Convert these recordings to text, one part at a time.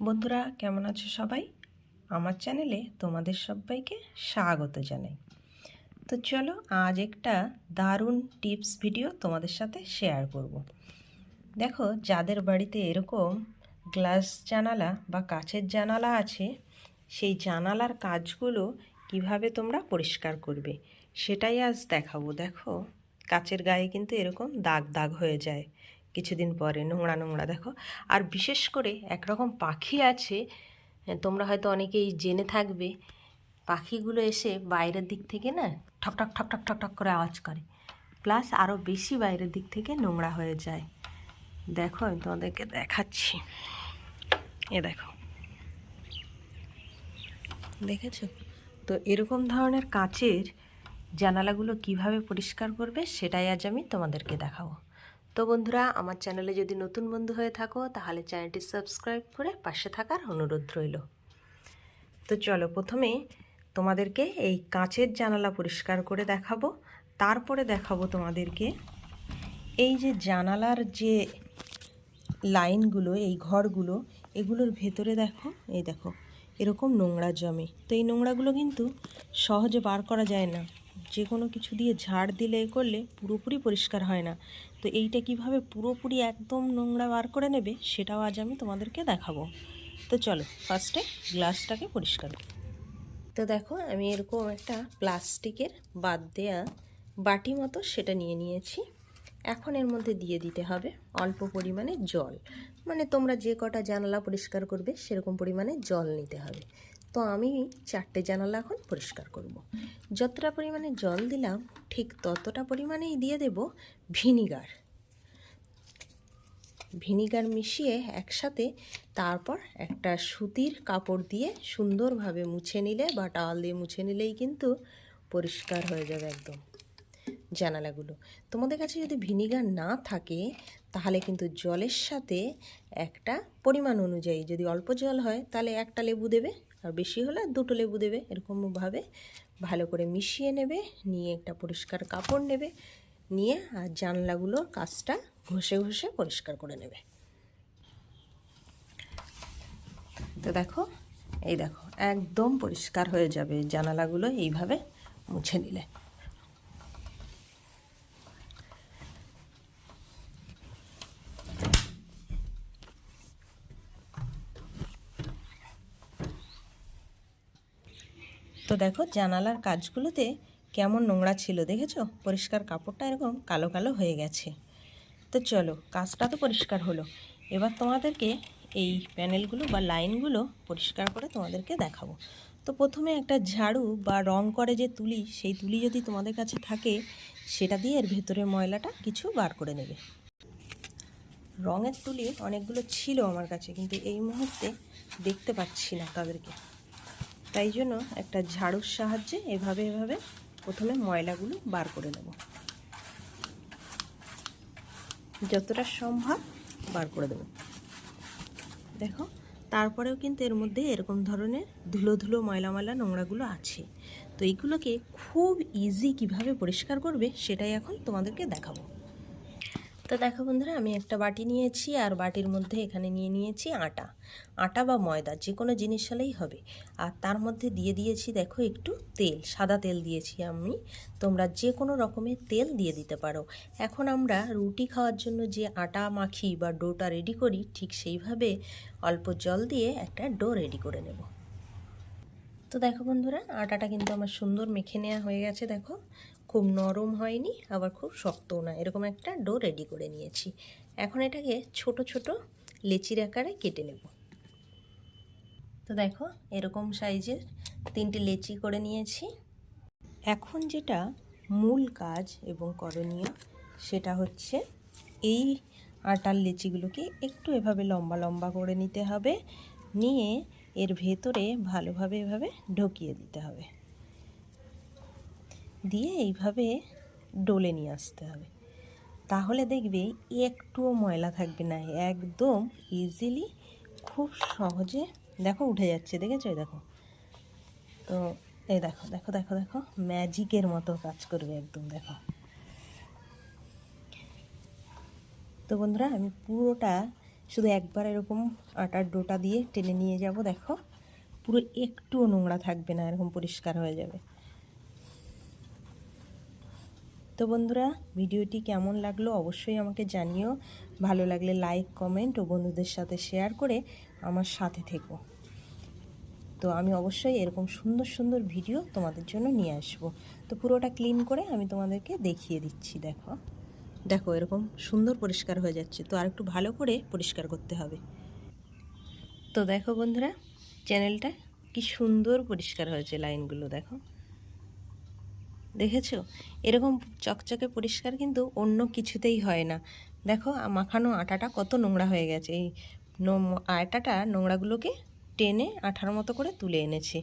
বন্ধুরা, কেমন আছো সবাই? আমার চ্যানেলে তোমাদের সবাইকে স্বাগত জানাই। তো চলো, আজ একটা দারুণ টিপস ভিডিও তোমাদের সাথে শেয়ার করব। দেখো, যাদের বাড়িতে এরকম গ্লাস জানালা বা কাছের জানালা আছে, সেই জানালার কাজগুলো কীভাবে তোমরা পরিষ্কার করবে, সেটাই আজ দেখাবো। দেখো, কাচের গায়ে কিন্তু এরকম দাগ দাগ হয়ে যায়। কিছুদিন পরে, নোংরা নোংরা, দেখো। আর বিশেষ করে একরকম পাখি আছে, তোমরা হয়তো অনেকেই জেনে থাকবে, পাখিগুলো এসে বাইরের দিক থেকে না ঠক ঠক ঠক ঠক ঠক ঠক করে আওয়াজ করে। প্লাস আরও বেশি বাইরের দিক থেকে নোংরা হয়ে যায়। দেখো, আমি তোমাদেরকে দেখাচ্ছি। এ দেখো। দেখেছ? তো এরকম ধরনের কাচের জানালাগুলো কীভাবে পরিষ্কার করবে, সেটাই আজ আমি তোমাদেরকে দেখাবো। তো বন্ধুরা, আমার চ্যানেলে যদি নতুন বন্ধু হয়ে থাকো, তাহলে চ্যানেলটি সাবস্ক্রাইব করে পাশে থাকার অনুরোধ রইল। তো চলো প্রথমে তোমাদেরকে এই কাঁচের জানালা পরিষ্কার করে দেখাবো। তারপরে দেখাবো তোমাদেরকে এই যে জানালার যে লাইনগুলো, এই ঘরগুলো, এগুলোর ভেতরে দেখো, এই দেখো, এরকম নোংরা জমে। তো এই নোংরাগুলো কিন্তু সহজে বার করা যায় না। যে কোনো কিছু দিয়ে ঝাড় দিলে এ করলে পুরোপুরি পরিষ্কার হয় না। তো এইটা কীভাবে পুরোপুরি একদম নোংরা বার করে নেবে সেটাও আজ আমি তোমাদেরকে দেখাবো। তো চলো ফার্স্টে গ্লাসটাকে পরিষ্কার করি। তো দেখো, আমি এরকম একটা প্লাস্টিকের বাদ দেয়া বাটি মতো সেটা নিয়ে নিয়েছি। এখন এর মধ্যে দিয়ে দিতে হবে অল্প পরিমাণে জল। মানে তোমরা যে কটা জানালা পরিষ্কার করবে সেরকম পরিমাণে জল নিতে হবে। তো আমি চারটে জানালা এখন পরিষ্কার করব। যতটা পরিমাণে জল দিলাম, ঠিক ততটা পরিমাণেই দিয়ে দেব ভিনিগার ভিনিগার মিশিয়ে একসাথে তারপর একটা সুতির কাপড় দিয়ে সুন্দরভাবে মুছে নিলে বা টাওয়াল দিয়ে মুছে নিলেই কিন্তু পরিষ্কার হয়ে যাবে একদম জানালাগুলো তোমাদের কাছে যদি ভিনিগার না থাকে, তাহলে কিন্তু জলের সাথে একটা পরিমাণ অনুযায়ী যদি অল্প জল হয়, তাহলে একটা লেবু দেবে আর বেশি হলে দুটো লেবু দেবে এরকমভাবে ভালো করে মিশিয়ে নেবে, নিয়ে একটা পরিষ্কার কাপড় নেবে, নিয়ে আর জানলাগুলোর কাজটা ঘষে ঘষে পরিষ্কার করে নেবে। তো দেখো, এই দেখো, একদম পরিষ্কার হয়ে যাবে জানালাগুলো এইভাবে মুছে নিলে। দেখো, জানালার কাজগুলোতে কেমন নোংরা ছিল দেখেছ? পরিষ্কার কাপড়টা এরকম কালো কালো হয়ে গেছে। তো চলো, কাজটা তো পরিষ্কার হলো। এবার তোমাদেরকে এই প্যানেলগুলো বা লাইনগুলো পরিষ্কার করে তোমাদেরকে দেখাবো। তো প্রথমে একটা ঝাড়ু বা রং করে যে তুলি, সেই তুলি যদি তোমাদের কাছে থাকে, সেটা দিয়ে এর ভেতরে ময়লাটা কিছু বার করে নেবে। রঙের তুলি অনেকগুলো ছিল আমার কাছে, কিন্তু এই মুহূর্তে দেখতে পাচ্ছি না তাদেরকে। তাই জন্য একটা ঝাড়ুর সাহায্যে এভাবে এভাবে প্রথমে ময়লাগুলো বার করে নেব। যতটা সম্ভব বার করে দেব। দেখো, তারপরেও কিন্তু এর মধ্যে এরকম ধরনের ধুলো ধুলো ময়লা ময়লা নোংরাগুলো আছে। তো এইগুলোকে খুব ইজি কীভাবে পরিষ্কার করবে সেটাই এখন তোমাদেরকে দেখাবো। তো দেখো বন্ধুরা, আমি একটা বাটি নিয়েছি আর বাটির মধ্যে এখানে নিয়ে নিয়েছি আটা। আটা বা ময়দা, যে কোনো জিনিস হলেই হবে। আর তার মধ্যে দিয়ে দিয়েছি দেখো একটু তেল, সাদা তেল দিয়েছি আমি। তোমরা যে কোনো রকমের তেল দিয়ে দিতে পারো। এখন আমরা রুটি খাওয়ার জন্য যে আটা মাখি বা ডোটা রেডি করি, ঠিক সেইভাবে অল্প জল দিয়ে একটা ডো রেডি করে নেব। তো দেখো বন্ধুরা, আটাটা কিন্তু আমার সুন্দর মেখে নেওয়া হয়ে গেছে, দেখো। খুব নরম হয়নি, আবার খুব শক্তও না। এরকম একটা ডো রেডি করে নিয়েছি। এখন এটাকে ছোট ছোট লেচির আকারে কেটে নেব। তো দেখো, এরকম সাইজের তিনটে লেচি করে নিয়েছি। এখন যেটা মূল কাজ এবং করণীয়, সেটা হচ্ছে এই আটার লেচিগুলোকে একটু এভাবে লম্বা লম্বা করে নিতে হবে। নিয়ে এর ভেতরে ভালোভাবে এভাবে ঢুকিয়ে দিতে হবে। দিয়ে এইভাবে ডলে নিয়ে আসতে হবে। তাহলে দেখবে একটুও ময়লা থাকবে না, একদম ইজিলি খুব সহজে, দেখো উঠে যাচ্ছে, দেখেছ? দেখো। তো এই দেখো দেখো দেখো দেখো ম্যাজিকের মতো কাজ করবে একদম, দেখো। তো বন্ধুরা, আমি পুরোটা শুধু একবার এরকম আটার ডোটা দিয়ে টেনে নিয়ে যাব, দেখো। পুরো একটুও নোংরা থাকবে না, এরকম পরিষ্কার হয়ে যাবে। তো বন্ধুরা, ভিডিওটি কেমন লাগল অবশ্যই আমাকে জানিও। ভালো লাগলে লাইক, কমেন্ট ও বন্ধুদের সাথে শেয়ার করে আমার সাথে থেকো। তো আমি অবশ্যই এরকম সুন্দর সুন্দর ভিডিও তোমাদের জন্য নিয়ে আসব। তো পুরোটা ক্লিন করে আমি তোমাদেরকে দেখিয়ে দিচ্ছি, দেখো। দেখো এরকম সুন্দর পরিষ্কার হয়ে যাচ্ছে, তো আর একটু ভালো করে পরিষ্কার করতে হবে। তো দেখো বন্ধুরা, চ্যানেলটা কি সুন্দর পরিষ্কার হয়েছে লাইনগুলো দেখো। দেখেছ? এরকম চকচকে পরিষ্কার কিন্তু অন্য কিছুতেই হয় না। দেখো মাখানো আটাটা কত নোংরা হয়ে গেছে। এই আটাটা নোংরাগুলোকে টেনে আঠার মতো করে তুলে এনেছে।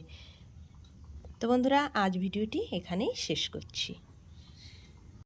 তো বন্ধুরা, আজ ভিডিওটি এখানেই শেষ করছি।